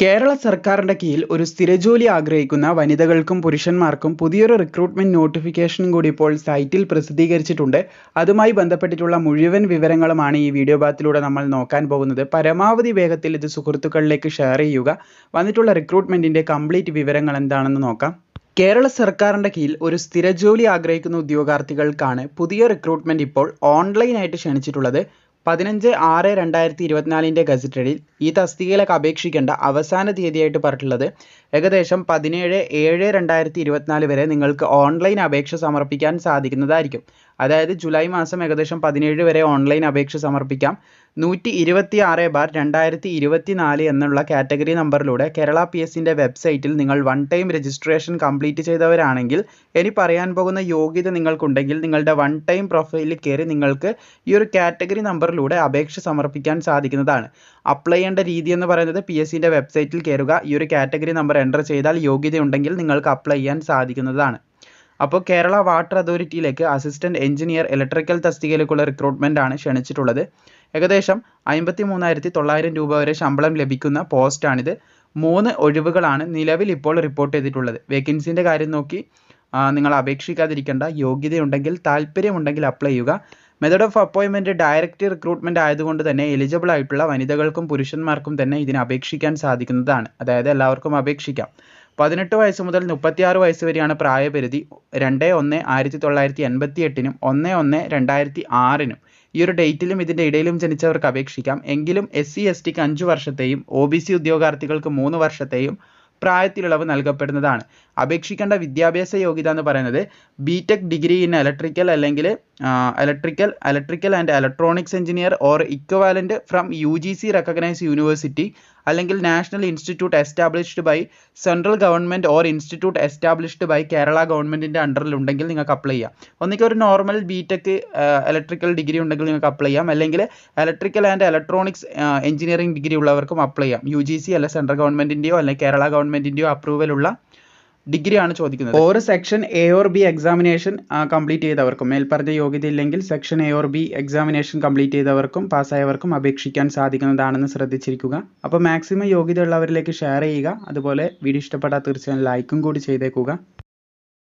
കേരള സർക്കാരിന്റെ കീഴിൽ ഒരു സ്ഥിരജോലി ആഗ്രഹിക്കുന്ന വനിതകൾക്കും പുരുഷന്മാർക്കും പുതിയൊരു റിക്രൂട്ട്മെന്റ് നോട്ടിഫിക്കേഷനും കൂടി ഇപ്പോൾ സൈറ്റിൽ പ്രസിദ്ധീകരിച്ചിട്ടുണ്ട്. അതുമായി ബന്ധപ്പെട്ടിട്ടുള്ള മുഴുവൻ വിവരങ്ങളുമാണ് ഈ വീഡിയോ ഭാഗത്തിലൂടെ നമ്മൾ നോക്കാൻ പോകുന്നത്. പരമാവധി വേഗത്തിൽ ഇത് സുഹൃത്തുക്കളിലേക്ക് ഷെയർ ചെയ്യുക. വന്നിട്ടുള്ള റിക്രൂട്ട്മെന്റിന്റെ കംപ്ലീറ്റ് വിവരങ്ങൾ എന്താണെന്ന് നോക്കാം. കേരള സർക്കാരിന്റെ കീഴിൽ ഒരു സ്ഥിരജോലി ആഗ്രഹിക്കുന്ന ഉദ്യോഗാർത്ഥികൾക്കാണ് പുതിയ റിക്രൂട്ട്മെന്റ് ഇപ്പോൾ ഓൺലൈനായിട്ട് ക്ഷണിച്ചിട്ടുള്ളത്. പതിനഞ്ച് ആറ് രണ്ടായിരത്തി ഇരുപത്തിനാലിന്റെ ഗസറ്റഡിൽ ഈ തസ്തികയിലേക്ക് അപേക്ഷിക്കേണ്ട അവസാന തീയതിയായിട്ട് പറഞ്ഞിട്ടുള്ളത് ഏകദേശം പതിനേഴ് ഏഴ് രണ്ടായിരത്തി ഇരുപത്തിനാല് വരെ നിങ്ങൾക്ക് ഓൺലൈൻ അപേക്ഷ സമർപ്പിക്കാൻ സാധിക്കുന്നതായിരിക്കും. അതായത് ജൂലൈ മാസം ഏകദേശം പതിനേഴ് വരെ ഓൺലൈൻ അപേക്ഷ സമർപ്പിക്കാം. നൂറ്റി ഇരുപത്തി ആറ് ബാർ രണ്ടായിരത്തി ഇരുപത്തി നാല് എന്നുള്ള കാറ്റഗറി നമ്പറിലൂടെ കേരള പി എസിന്റെ വെബ്സൈറ്റിൽ നിങ്ങൾ വൺ ടൈം രജിസ്ട്രേഷൻ കംപ്ലീറ്റ് ചെയ്തവരാണെങ്കിൽ ഇനി പറയാൻ പോകുന്ന യോഗ്യത നിങ്ങൾക്കുണ്ടെങ്കിൽ നിങ്ങളുടെ വൺ ടൈം പ്രൊഫൈലിൽ കയറി നിങ്ങൾക്ക് ഈ ഒരു കാറ്റഗറി നമ്പറിലൂടെ അപേക്ഷ സമർപ്പിക്കാൻ സാധിക്കുന്നതാണ്. അപ്ലൈ ചെയ്യേണ്ട രീതി എന്ന് പറയുന്നത് പി എസ് സിന്റെ വെബ്സൈറ്റിൽ കയറുക. ഈ ഒരു കാറ്റഗറി നമ്പർ എന്റർ ചെയ്താൽ യോഗ്യതയുണ്ടെങ്കിൽ നിങ്ങൾക്ക് അപ്ലൈ ചെയ്യാൻ സാധിക്കുന്നതാണ്. അപ്പോൾ കേരള വാട്ടർ അതോറിറ്റിയിലേക്ക് അസിസ്റ്റന്റ് എഞ്ചിനീയർ ഇലക്ട്രിക്കൽ തസ്തികയിലേക്കുള്ള റിക്രൂട്ട്മെന്റ് ആണ് ക്ഷണിച്ചിട്ടുള്ളത്. ഏകദേശം അമ്പത്തി മൂന്നായിരത്തി തൊള്ളായിരം രൂപ വരെ ശമ്പളം ലഭിക്കുന്ന പോസ്റ്റാണിത് മൂന്ന് ഒഴിവുകളാണ് നിലവിൽ ഇപ്പോൾ റിപ്പോർട്ട് ചെയ്തിട്ടുള്ളത്. വേക്കൻസിന്റെ കാര്യം നോക്കി നിങ്ങൾ അപേക്ഷിക്കാതിരിക്കേണ്ട. യോഗ്യതയുണ്ടെങ്കിൽ താല്പര്യമുണ്ടെങ്കിൽ അപ്ലൈ ചെയ്യുക. മെത്തേഡ് ഓഫ് അപ്പോയിൻമെന്റ് ഡയറക്റ്റ് റിക്രൂട്ട്മെന്റ് ആയതുകൊണ്ട് തന്നെ എലിജിബിൾ ആയിട്ടുള്ള വനിതകൾക്കും പുരുഷന്മാർക്കും തന്നെ ഇതിന് അപേക്ഷിക്കാൻ സാധിക്കുന്നതാണ്. അതായത് എല്ലാവർക്കും അപേക്ഷിക്കാം. പതിനെട്ട് വയസ്സ് മുതൽ മുപ്പത്തിയാറ് വയസ്സ് വരെയാണ് പ്രായപരിധി. രണ്ട് ഒന്ന് ആയിരത്തി തൊള്ളായിരത്തി എൺപത്തി എട്ടിനും ഒന്ന് ഒന്ന് രണ്ടായിരത്തി ആറിനും ഈ ഒരു ഡേറ്റിലും ഇതിന്റെ ഇടയിലും ജനിച്ചവർക്ക് അപേക്ഷിക്കാം. എങ്കിലും എസ് സി എസ് ടിക്ക് അഞ്ച് വർഷത്തെയും ഒ ബി സി ഉദ്യോഗാർത്ഥികൾക്ക് മൂന്ന് വർഷത്തെയും പ്രായത്തിലിളവ് നൽകപ്പെടുന്നതാണ്. അപേക്ഷിക്കേണ്ട വിദ്യാഭ്യാസ യോഗ്യത എന്ന് പറയുന്നത് B Tech degree in electrical അല്ലെങ്കിൽ electrical electrical and electronics engineer or equivalent from U G C recognise university അല്ലെങ്കിൽ national institute established by central government or institute established by Kerala ഗവൺമെന്റിന്റെ അണ്ടറിൽ ഉണ്ടെങ്കിൽ നിങ്ങൾക്ക് അപ്ലൈ ചെയ്യാം. ഒന്നിക്ക് ഒരു നോർമൽ ബിടെക് ഇലക്ട്രിക്കൽ ഡിഗ്രി ഉണ്ടെങ്കിൽ നിങ്ങൾക്ക് അപ്ലൈ ചെയ്യാം. അല്ലെങ്കിൽ electrical and electronics engineering degree ഉള്ളവർക്കും അപ്ലൈ ചെയ്യാം. യു ജി സി അല്ല സെൻട്രൽ ഗവൺമെന്റിന്റെയോ അല്ലെങ്കിൽ കേരള ഗവൺമെന്റിന്റെയോ അപ്രൂവലുള്ള ഡിഗ്രിയാണ് ചോദിക്കുന്നത്. ഓരോ section A or B examination complete ചെയ്തവർക്കും. മേൽപ്പറഞ്ഞ യോഗ്യത ഇല്ലെങ്കിൽ section A or B examination complete ചെയ്തവർക്കും പാസ്സായവർക്കും അപേക്ഷിക്കാൻ സാധിക്കുന്നതാണെന്ന് ശ്രദ്ധിച്ചിരിക്കുക. അപ്പോൾ മാക്സിമം യോഗ്യത ഉള്ളവരിലേക്ക് ഷെയർ ചെയ്യുക. അതുപോലെ വീഡിയോ ഇഷ്ടപ്പെട്ടാൽ തീർച്ചയായും ലൈക്കും കൂടി ചെയ്തേക്കുക.